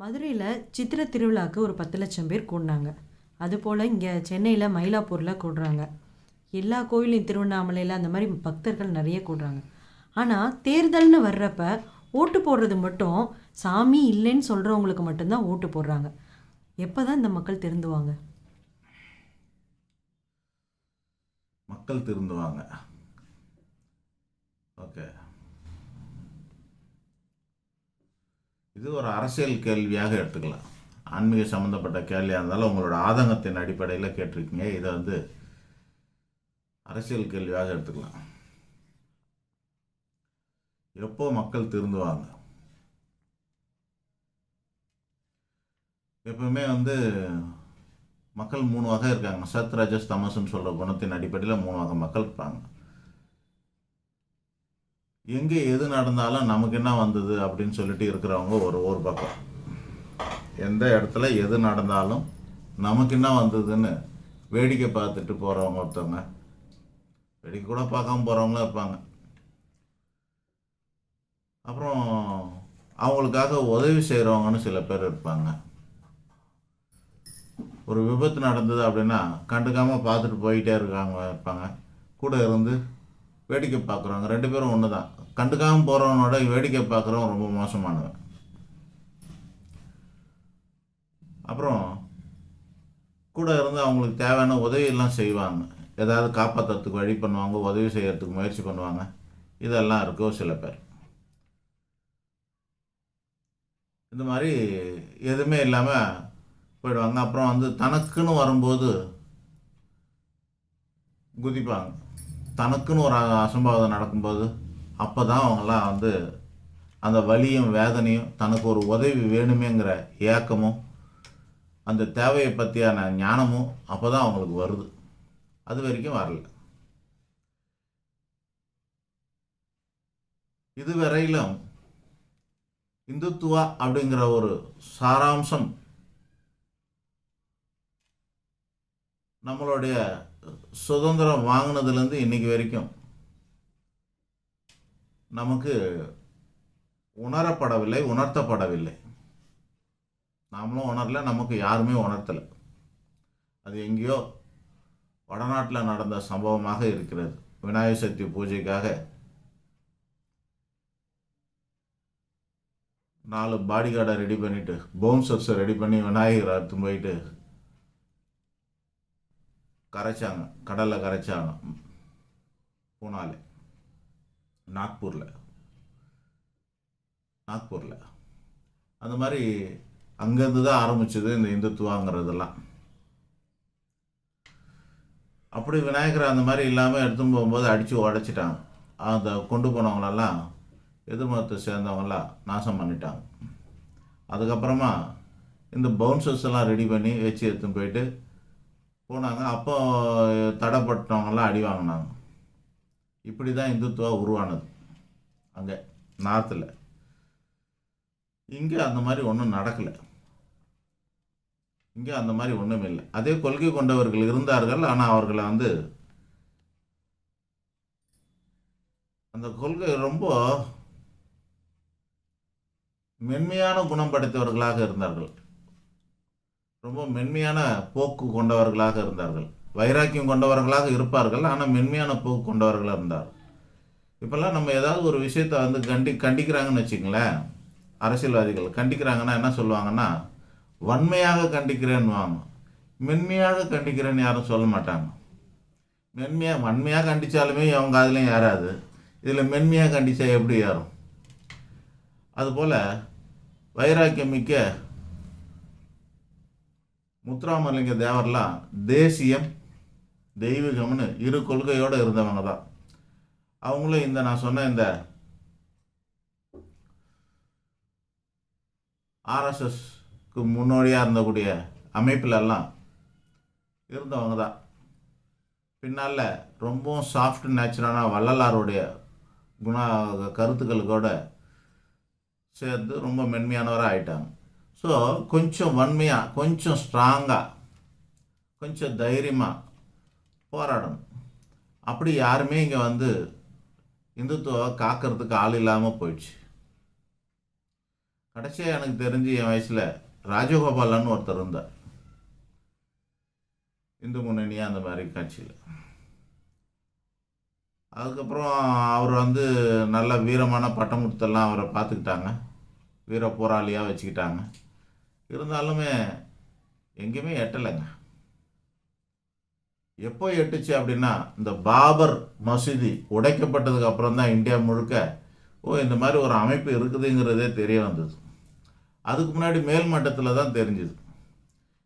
மதுரையில் சித்திரை திருவிழாவுக்கு ஒரு பத்து லட்சம் பேர் கூடினாங்க. அதுபோல் இங்கே சென்னையில் மயிலாப்பூரில் கூடுறாங்க. எல்லா கோயிலையும் திருவண்ணாமலையில் அந்த மாதிரி பக்தர்கள் நிறைய கூடுறாங்க. ஆனால் தேர்தல்னு வர்றப்ப ஓட்டு போடுறது மட்டும் சாமி இல்லைன்னு சொல்கிறவங்களுக்கு மட்டும்தான் ஓட்டு போடுறாங்க. எப்போ தான் இந்த மக்கள் திருந்துவாங்க? மக்கள் திருந்துவாங்க. ஓகே. இது ஒரு அரசியல் கேள்வியாக எடுத்துக்கலாம். ஆன்மீக சம்மந்தப்பட்ட கேள்வியாக இருந்தாலும் உங்களோட ஆதங்கத்தின் அடிப்படையில் கேட்டிருக்கீங்க. இதை வந்து அரசியல் கேள்வியாக எடுத்துக்கலாம். எப்போ மக்கள் திருந்துவாங்க? எப்பவுமே வந்து மக்கள் மூணு வகை இருக்காங்க. சத் ரஜஸ் தமசுன்னு சொல்கிற குணத்தின் அடிப்படையில் மூணு வகை மக்கள் இருப்பாங்க. எங்கே எது நடந்தாலும் நமக்கு என்ன வந்தது அப்படின்னு சொல்லிட்டு இருக்கிறவங்க ஒரு ஒரு பக்கம். எந்த இடத்துல எது நடந்தாலும் நமக்கு என்ன வந்ததுன்னு வேடிக்கை பார்த்துட்டு போகிறவங்க ஒருத்தவங்க. வேடிக்கை கூட பார்க்காம போகிறவங்களும் இருப்பாங்க. அப்புறம் அவங்களுக்காக உதவி செய்கிறவங்கன்னு சில பேர் இருப்பாங்க. ஒரு விபத்து நடந்தது அப்படின்னா கண்டுக்காமல் பார்த்துட்டு போயிட்டே இருக்காங்க இருப்பாங்க. கூட இருந்து வேடிக்கை பார்க்குறவங்க ரெண்டு பேரும் ஒன்று தான். கண்டுக்காமல் போகிறவனோட வேடிக்கை பார்க்குறவன் ரொம்ப மோசமானவன். அப்புறம் கூட இருந்து அவங்களுக்கு தேவையான உதவியெல்லாம் செய்வாங்க. ஏதாவது காப்பாற்றுறதுக்கு வழி பண்ணுவாங்க உதவி செய்கிறதுக்கு முயற்சி பண்ணுவாங்க. இதெல்லாம் இருக்கோ சில பேர். இந்த மாதிரி எதுவுமே இல்லாமல் போயிடுவாங்க. அப்புறம் வந்து தனக்குன்னு வரும்போது குதிப்பாங்க. தனக்குன்னு ஒரு அசம்பாவிதம் நடக்கும்போது அப்போ தான் அவங்களாம் வந்து அந்த வலியும் வேதனையும் தனக்கு ஒரு உதவி வேணுமேங்கிற ஏக்கமும் அந்த தேவையை பற்றியான ஞானமும் அப்போ தான் அவங்களுக்கு வருது. அது வரைக்கும் வரல. இதுவரையிலும் இந்துத்துவா அப்படிங்கிற ஒரு சாராம்சம் நம்மளுடைய சுதந்திரம் வாங்கினதுலேருந்து இன்னைக்கு வரைக்கும் நமக்கு உணரப்படவில்லை உணர்த்தப்படவில்லை. நாமளும் உணரல நமக்கு யாருமே உணர்த்தலை. அது எங்கேயோ வடநாட்டில் நடந்த சம்பவமாக இருக்கிறது. விநாயகர் சதுர்த்தி பூஜைக்காக நாலு பாடி கார்டை ரெடி பண்ணிட்டு பவுன்சர்ஸை ரெடி பண்ணி விநாயகர் அறுத்து போயிட்டு கரைச்சாங்க. கடலில் கரைச்சாங்க. பூனாலே. நாக்பூரில். நாக்பூரில். அந்த மாதிரி அங்கேருந்து தான் ஆரம்பிச்சது இந்த இந்துத்துவாங்கிறதெல்லாம். அப்படி விநாயகர் அந்த மாதிரி இல்லாமல் எடுத்துன்னு போகும்போது அடித்து உடச்சிட்டாங்க. அந்த கொண்டு போனவங்களெல்லாம் எதிர்மதத்தை சேர்ந்தவங்களாம் நாசம் பண்ணிட்டாங்க. அதுக்கப்புறமா இந்த பவுன்சர்ஸ் எல்லாம் ரெடி பண்ணி வச்சு எடுத்துன்னு போயிட்டு போனாங்க. அப்போ தடைப்பட்டவங்கெல்லாம் அடி வாங்கினாங்க. இப்படி தான் இந்துத்துவா உருவானது. அங்கே நார்த்தில் இங்கே அந்த மாதிரி ஒன்றும் நடக்கலை. இங்கே அந்த மாதிரி ஒன்றும் இல்லை. அதே கொள்கை கொண்டவர்கள் இருந்தார்கள். ஆனால் அவர்களை வந்து அந்த கொள்கை ரொம்ப மென்மையான குணம் படைத்தவர்களாக இருந்தார்கள். ரொம்ப மென்மையான போக்கு கொண்டவர்களாக இருந்தார்கள். வைராக்கியம் கொண்டவர்களாக இருப்பார்கள் ஆனால் மென்மையான போக்கு கொண்டவர்களாக இருந்தார். இப்போல்லாம் நம்ம ஏதாவது ஒரு விஷயத்தை வந்து கண்டி கண்டிக்கிறாங்கன்னு வச்சுங்களேன் அரசியல்வாதிகள் கண்டிக்கிறாங்கன்னா என்ன சொல்லுவாங்கன்னா வன்மையாக கண்டிக்கிறேன்னுவாங்க. மென்மையாக கண்டிக்கிறேன்னு யாரும் சொல்ல மாட்டாங்க. மென்மையாக வன்மையாக கண்டித்தாலுமே அவங்க அதுலேயும் ஏறாது. இதில் மென்மையாக கண்டித்தா எப்படி ஏறும்? அதுபோல் வைராக்கியம் மிக்க முத்துராமலிங்க தேவர்லாம் தேசியம் தெய்வீகம்னு இரு கொள்கையோடு இருந்தவங்க தான். அவங்களும் இந்த நான் சொன்ன இந்த ஆர்எஸ்எஸ்க்கு முன்னோடியாக இருந்தக்கூடிய அமைப்பிலெல்லாம் இருந்தவங்க தான். பின்னால் ரொம்பவும் சாஃப்ட் நேச்சுரான வள்ளலாருடைய குண கருத்துக்களுக்கோட சேர்ந்து ரொம்ப மென்மையானவராக ஆயிட்டாங்க. ஸோ கொஞ்சம் வன்மையாக கொஞ்சம் ஸ்ட்ராங்காக கொஞ்சம் தைரியமாக போராடணும் அப்படி யாருமே இங்கே வந்து இந்துத்துவ காக்கிறதுக்கு ஆள் இல்லாமல் போயிடுச்சு கடைசியாக எனக்கு தெரிஞ்சு என் வயசில் ராஜகோபாலன்னு ஒருத்தர் இருந்தார் இந்து முன்னணி அந்த மாதிரி கட்சியில் அதுக்கப்புறம் அவர் வந்து நல்ல வீரமான பட்டம் கொடுத்தெல்லாம் அவரை பார்த்துக்கிட்டாங்க. வீர போராளியாக வச்சுக்கிட்டாங்க. இருந்தாலுமே எங்கேயுமே எட்டலைங்க. எப்போ எட்டுச்சு அப்படின்னா இந்த பாபர் மசூதி உடைக்கப்பட்டதுக்கு அப்புறம் தான் இந்தியா முழுக்க ஓ இந்த மாதிரி ஒரு அமைப்பு இருக்குதுங்கிறதே தெரிய வந்தது. அதுக்கு முன்னாடி மேல் மட்டத்தில் தான் தெரிஞ்சுது.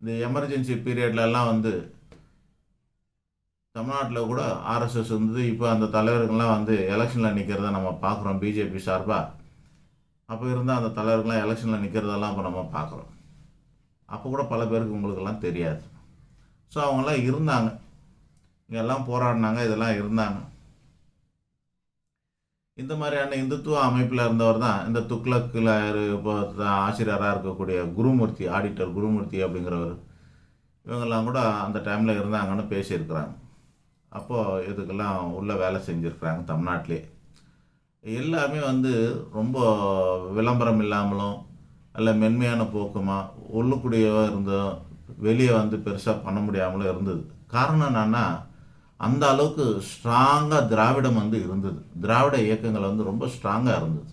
இந்த எமர்ஜென்சி பீரியட்லலாம் வந்து தமிழ்நாட்டில் கூட ஆர்எஸ்எஸ் இருந்தது இப்போ அந்த தலைவர்கள்லாம் வந்து எலெக்ஷனில் நிற்கிறத நம்ம பார்க்குறோம் பிஜேபி சார்பாக அப்போ இருந்தால் அந்த தலைவர்கள்லாம் எலெக்ஷனில் நிற்கிறதெல்லாம் இப்போ நம்ம பார்க்குறோம். அப்போ கூட பல பேருக்கு உங்களுக்கெல்லாம் தெரியாது. ஸோ அவங்கெல்லாம் இருந்தாங்க. இங்கெல்லாம் போராடினாங்க இதெல்லாம் இருந்தாங்க. இந்த மாதிரியான இந்துத்துவ அமைப்பில் இருந்தவர் தான் இந்த துக்ளக்கில் இப்போ ஆசிரியராக இருக்கக்கூடிய குருமூர்த்தி ஆடிட்டர் குருமூர்த்தி அப்படிங்கிறவர். இவங்கெல்லாம் கூட அந்த டைமில் இருந்தாங்கன்னு பேசியிருக்கிறாங்க. அப்போது இதுக்கெல்லாம் உள்ள வேலை செஞ்சுருக்குறாங்க தமிழ்நாட்டிலே. எல்லாமே வந்து ரொம்ப விளம்பரம் இல்லாமலும் நல்ல மென்மையான போக்குமா உள்ளுக்குடியவாக இருந்தோம் வெளியே வந்து பெருசாக பண்ண முடியாமலும் இருந்தது. காரணம் என்னன்னா அந்த அளவுக்கு ஸ்ட்ராங்காக திராவிடம் வந்து இருந்தது. திராவிட இயக்கங்கள் வந்து ரொம்ப ஸ்ட்ராங்காக இருந்தது.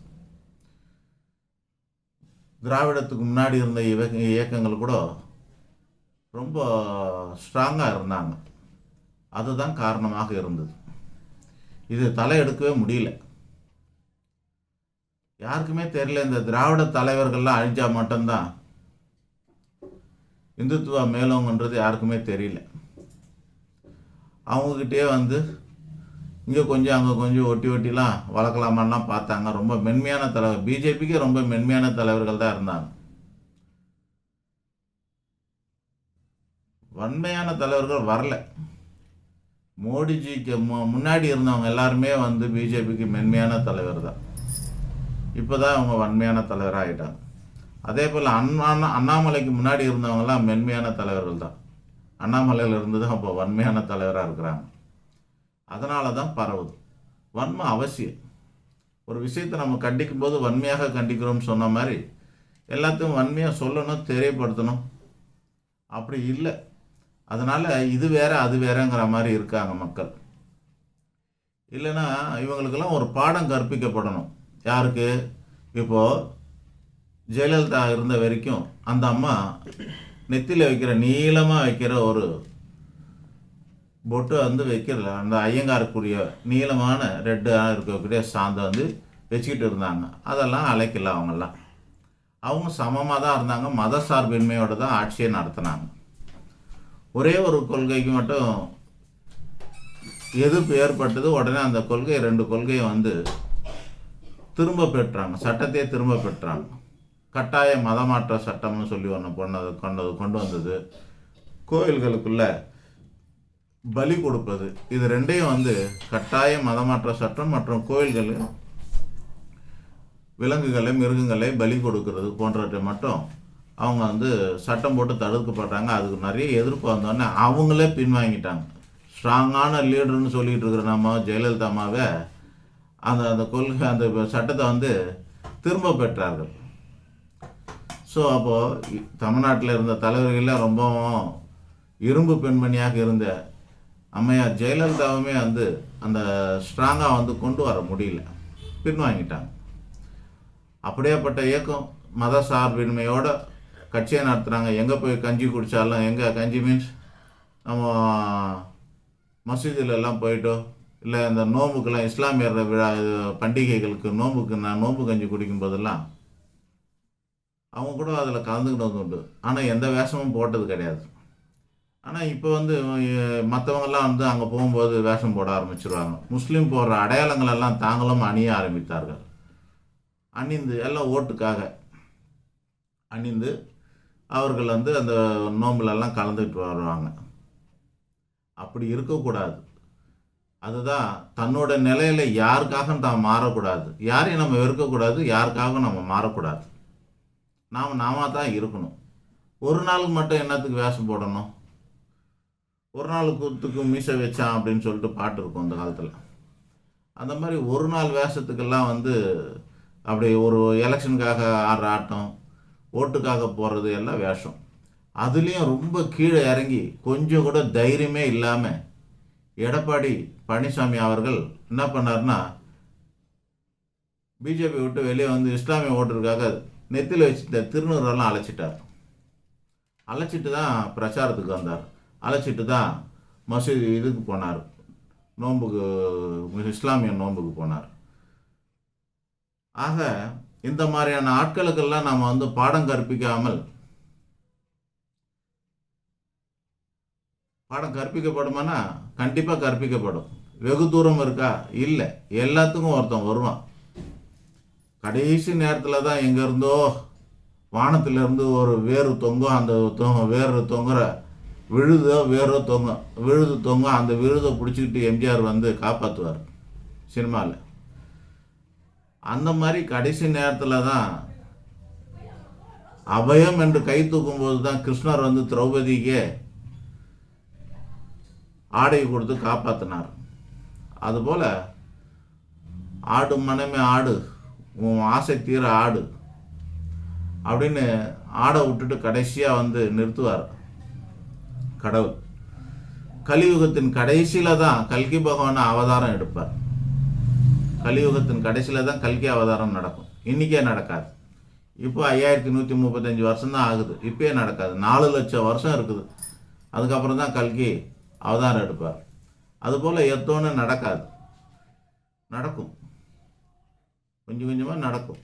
திராவிடத்துக்கு முன்னாடி இருந்த இவ- இயக்கங்கள் கூட ரொம்ப ஸ்ட்ராங்காக இருந்தாங்க. அதுதான் காரணமாக இருந்தது. இது தலையெடுக்கவே முடியல. யாருக்குமே தெரியல இந்த திராவிட தலைவர்கள்லாம் அழிஞ்சா மட்டும்தான் இந்துத்துவா மேலோங்கன்றது யாருக்குமே தெரியல. அவங்கக்கிட்டே வந்து இங்கே கொஞ்சம் அங்கே கொஞ்சம் ஒட்டி ஒட்டிலாம் வளர்க்கலாமான்லாம் பார்த்தாங்க. ரொம்ப மென்மையான தலைவர் பிஜேபிக்கு ரொம்ப மென்மையான தலைவர்கள் தான் இருந்தாங்க. வன்மையான தலைவர்கள் வரல. மோடிஜிக்கு மு- முன்னாடி இருந்தவங்க எல்லாருமே வந்து பிஜேபிக்கு மென்மையான தலைவர் தான். இப்போ தான் அவங்க வன்மையான தலைவராக ஆகிட்டாங்க அதே போல் அண்ணா அண்ணாமலைக்கு முன்னாடி இருந்தவங்கலாம் மென்மையான தலைவர்கள் தான். அண்ணாமலையில் இருந்து தான் இப்போ வன்மையான தலைவராக இருக்கிறாங்க. அதனால தான் பரவுது. வன்மை அவசியம். ஒரு விஷயத்தை நம்ம கண்டிக்கும் போது வன்மையாக கண்டிக்கிறோம்னு சொன்ன மாதிரி எல்லாத்தையும் வன்மையாக சொல்லணும் தெரியப்படுத்தணும். அப்படி இல்லை. அதனால் இது வேற அது வேறங்கிற மாதிரி இருக்காங்க மக்கள். இல்லைன்னா இவங்களுக்கெல்லாம் ஒரு பாடம் கற்பிக்கப்படணும். யாருக்கு? இப்போது ஜெயலலிதா இருந்த வரைக்கும் அந்த அம்மா நெத்தியில் வைக்கிற நீளமாக வைக்கிற ஒரு பொட்டு வந்து வைக்கிறல அந்த ஐயங்காருக்குரிய நீளமான ரெட்டாக இருக்கக்கூடிய சாந்தை வந்து வச்சுக்கிட்டு இருந்தாங்க. அதெல்லாம் அழைக்கல அவங்கெல்லாம். அவங்க சமமாக தான் இருந்தாங்க. மத சார்பின்மையோடு தான் ஆட்சியை நடத்தினாங்க. ஒரே ஒரு கொள்கைக்கு மட்டும் எதிர்ப்பு ஏற்பட்டது. உடனே அந்த கொள்கை ரெண்டு கொள்கையை வந்து திரும்ப பெற்றாங்க சட்டத்தையே திரும்ப பெற்றாங்க. கட்டாய மதமாற்ற சட்டம்னு சொல்லி ஒன்று பண்ணது கொண்டது கொண்டு வந்தது. கோயில்களுக்குள்ள பலி கொடுப்பது. இது ரெண்டையும் வந்து கட்டாய மதமாற்ற சட்டம் மற்றும் கோயில்கள் விலங்குகளை மிருகங்களை பலி கொடுக்கிறது போன்றவற்றை மட்டும் அவங்க வந்து சட்டம் போட்டு தடுக்கப்படுறாங்க. அதுக்கு நிறைய எதிர்ப்பு வந்தோடனே அவங்களே பின்வாங்கிட்டாங்க. ஸ்ட்ராங்கான லீடர்னு சொல்லிகிட்டு இருக்கிற நம்ம ஜெயலலிதா அம்மாவை அந்த அந்த கொள்கை அந்த சட்டத்தை வந்து திரும்ப பெற்றார்கள். ஸோ அப்போது தமிழ்நாட்டில் இருந்த தலைவர்கள்லாம் ரொம்பவும் இரும்பு பெண்மணியாக இருந்த அம்மையார் ஜெயலலிதாவுமே வந்து அந்த ஸ்ட்ராங்காக வந்து கொண்டு வர முடியல. பின்வாங்கிட்டாங்க. அப்படியேப்பட்ட இயக்கம் மத சார்பின்மையோட கட்சியை நடத்துகிறாங்க எங்கே போய் கஞ்சி குடித்தாலும் எங்கே கஞ்சி மீன்ஸ் நம்ம மசூதியிலெல்லாம் போயிட்டோம். போயிட்டோ இல்லை இந்த நோம்புக்கெல்லாம் இஸ்லாமியர் விழா பண்டிகைகளுக்கு நோம்புக்கு நான் நோம்பு கஞ்சி குடிக்கும் போதெல்லாம் அவங்க கூட அதில் கலந்துக்கிட்டு உண்டு. ஆனால் எந்த வேஷமும் போட்டது கிடையாது. ஆனால் இப்போ வந்து மற்றவங்கெல்லாம் வந்து அங்கே போகும்போது வேஷம் போட ஆரம்பிச்சிருவாங்க. முஸ்லீம் போடுற அடையாளங்களெல்லாம் தாங்களும் அணிய ஆரம்பித்தார்கள். அணிந்து எல்லாம் ஓட்டுக்காக அணிந்து அவர்கள் வந்து அந்த நோம்புலெல்லாம் கலந்துக்கிட்டு வருவாங்க. அப்படி இருக்கக்கூடாது. அதுதான் தன்னோட நிலையில யாருக்காக நாம் மாறக்கூடாது? யாரையும் நம்ம வெறுக்கக்கூடாது யாருக்காகவும் நம்ம மாறக்கூடாது? நாம் நாம தான் இருக்கணும். ஒரு நாளுக்கு மட்டும் என்னத்துக்கு வேஷம் போடணும்? ஒரு நாள் கூத்துக்கு மீசை வச்சான் அப்படின்னு சொல்லிட்டு பாட்டு இருக்கும் அந்த காலத்தில். அந்த மாதிரி ஒரு நாள் வேஷத்துக்கெல்லாம் வந்து அப்படி ஒரு எலெக்ஷனுக்காக ஆடுற ஆட்டம் ஓட்டுக்காக போகிறது எல்லாம் வேஷம். அதுலேயும் ரொம்ப கீழே இறங்கி கொஞ்சம் கூட தைரியமே இல்லாமல் எடப்பாடி பழனிசாமி அவர்கள் என்ன பண்ணார்னா பிஜேபி விட்டு வெளியே வந்து இஸ்லாமிய ஓட்டுறதுக்காக நெத்தியில் வச்சுட்ட திருநூறெல்லாம் அழைச்சிட்டார். அழைச்சிட்டு தான் பிரச்சாரத்துக்கு வந்தார். அழைச்சிட்டு தான் மசூதி இதுக்கு போனார். நோன்புக்கு இஸ்லாமிய நோன்புக்கு போனார். ஆக இந்த மாதிரியான ஆட்களுக்கெல்லாம் நாம் வந்து பாடம் கற்பிக்காமல் பாடம் கற்பிக்கப்படுமானா? கண்டிப்பாக கற்பிக்கப்படும். வெகு தூரம் இருக்கா? இல்லை. எல்லாத்துக்கும் ஒருத்தன் வருவான். கடைசி நேரத்தில் தான் எங்கேருந்தோ வானத்திலேருந்து ஒரு வேறு தொங்கும் அந்த தொங்க வேறு தொங்குற விழுதோ வேறோ தொங்கும் விழுது தொங்கும் அந்த விழுதை பிடிச்சிக்கிட்டு எம்ஜிஆர் வந்து காப்பாற்றுவார் சினிமாவில் அந்த மாதிரி கடைசி நேரத்தில் தான் அபயம் என்று கை தூக்கும்போது தான் கிருஷ்ணர் வந்து திரௌபதிக்கே ஆடை கொடுத்து காப்பாற்றினார் அதுபோல் ஆடு மனமே ஆடு உன் ஆசை தீர ஆடு அப்படின்னு ஆடை விட்டுட்டு கடைசியாக வந்து நிறுத்துவார் கடவுள். கலியுகத்தின் கடைசியில் தான் கல்கி பகவான் அவதாரம் எடுப்பார். கலியுகத்தின் கடைசியில் தான் கல்கி அவதாரம் நடக்கும். இன்றைக்கே நடக்காது. இப்போ ஐயாயிரத்தி நூற்றி முப்பத்தஞ்சு வருஷம் தான் ஆகுது. இப்போயே நடக்காது. நாலு லட்சம் வருஷம் இருக்குது. அதுக்கப்புறம் தான் கல்கி அவதாரம் எடுப்பார். அதுபோல் எத்தோன்னு நடக்காது. நடக்கும். கொஞ்சம் கொஞ்சமாக நடக்கும்.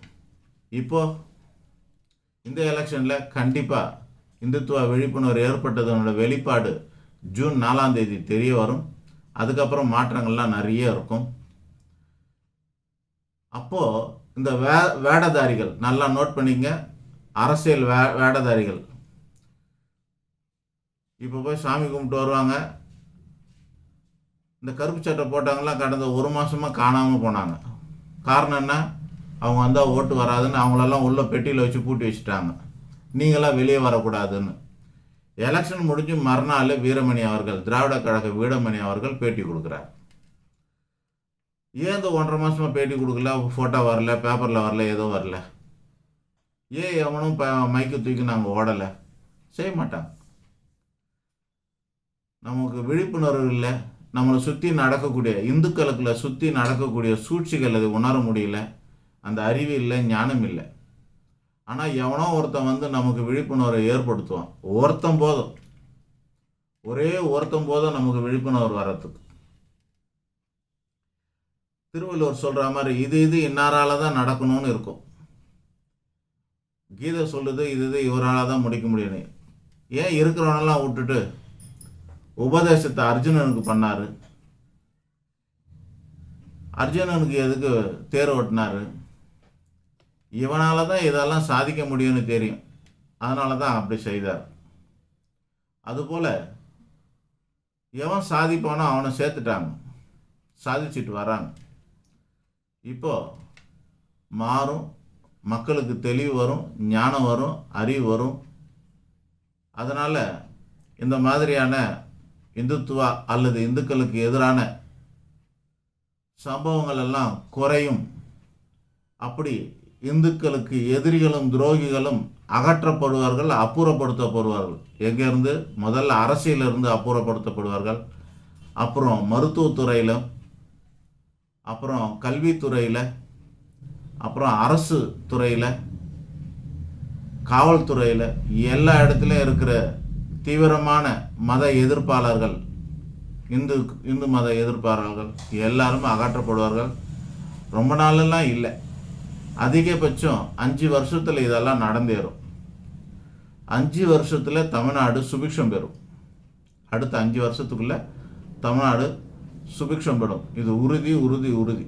இப்போது இந்த எலெக்ஷனில் கண்டிப்பாக இந்துத்துவ விழிப்புணர்வு ஏற்பட்டதனோட வெளிப்பாடு ஜூன் நாலாம் தேதி தெரிய வரும். அதுக்கப்புறம் மாற்றங்கள்லாம் நிறைய இருக்கும். அப்போது இந்த வே வேடதாரிகள் நல்லா நோட் பண்ணிங்க. அரசியல் வே வேடதாரிகள். இப்போ போய் சாமி கும்பிட்டு வருவாங்க. இந்த கருப்பு சட்டை போட்டவங்களாம் கடந்த ஒரு மாதமாக காணாமல் போனாங்க. காரணம் என்ன? அவங்க வந்தால் ஓட்டு வராதுன்னு அவங்களெல்லாம் உள்ள பெட்டியில் வச்சு பூட்டி வச்சுட்டாங்க. நீங்களாம் வெளியே வரக்கூடாதுன்னு. எலெக்ஷன் முடிஞ்சு மறுநாள் வீரமணி அவர்கள் திராவிட கழக வீரமணி அவர்கள் பேட்டி கொடுக்குறார். ஏன் இந்த ஒன்றரை மாதமாக பேட்டி கொடுக்கல? ஃபோட்டோ வரல பேப்பரில் வரல ஏதோ வரல. ஏன் எவனும் இப்போ மைக்கு தூக்கி நாங்கள் ஓடலை? செய்ய மாட்டாங்க. நமக்கு விழிப்புணர்வு இல்லை. நம்மளை சுற்றி நடக்கக்கூடிய இந்துக்களுக்குள்ள சுற்றி நடக்கக்கூடிய சூழ்ச்சிகள் அது உணர முடியல. அந்த அறிவு இல்லை ஞானம் இல்லை. ஆனால் எவனோ ஒருத்தன் வந்து நமக்கு விழிப்புணர்வை ஏற்படுத்துவான். ஒருத்தன் போதும். ஒரே ஒருத்தன் போதும் நமக்கு விழிப்புணர்வு வர்றதுக்கு. திருவள்ளுவர் சொல்கிற மாதிரி இது இது இன்னாரால தான் நடக்கணும்னு இருக்கும். கீதை சொல்லுது இது இது இவரால் தான் முடிக்க முடியும் ஏன் இருக்கிறவனெல்லாம் விட்டுட்டு உபதேசத்தை அர்ஜுனனுக்கு பண்ணார். அர்ஜுனனுக்கு எதுக்கு தேர் ஓட்டினார்? இவனால் தான் இதெல்லாம் சாதிக்க முடியும்னு தெரியும். அதனால தான் அப்படி செய்தார். அதுபோல் எவன் சாதிப்பானோ அவனை சேர்த்துட்டாங்க. சாதிச்சுட்டு வராங்க. இப்போது மாறும். மக்களுக்கு தெளிவு வரும் ஞானம் வரும் அறிவு வரும். அதனால் இந்த மாதிரியான இந்துத்துவா அல்லது இந்துக்களுக்கு எதிரான சம்பவங்கள் எல்லாம் குறையும். அப்படி இந்துக்களுக்கு எதிரிகளும் துரோகிகளும் அகற்றப்படுவார்கள் அப்புறப்படுத்தப்படுவார்கள். எங்கேருந்து? முதல்ல அரசியலிருந்து அப்புறப்படுத்தப்படுவார்கள். அப்புறம் மருத்துவத்துறையிலும் அப்புறம் கல்வித்துறையில் அப்புறம் அரசு துறையில் காவல்துறையில் எல்லா இடத்துலையும் இருக்கிற தீவிரமான மத எதிர்ப்பாளர்கள் இந்து இந்து மத எதிர்ப்பாளர்கள் எல்லாருமே அகற்றப்படுவார்கள். ரொம்ப நாளெல்லாம் இல்லை. அதிகபட்சம் அஞ்சு வருஷத்தில் இதெல்லாம் நடந்தேறும். அஞ்சு வருஷத்தில் தமிழ்நாடு சுபிக்ஷம் பெறும். அடுத்த அஞ்சு வருஷத்துக்குள்ளே தமிழ்நாடு சுபிக்ஷம் பெறும். இது உறுதி உறுதி உறுதி.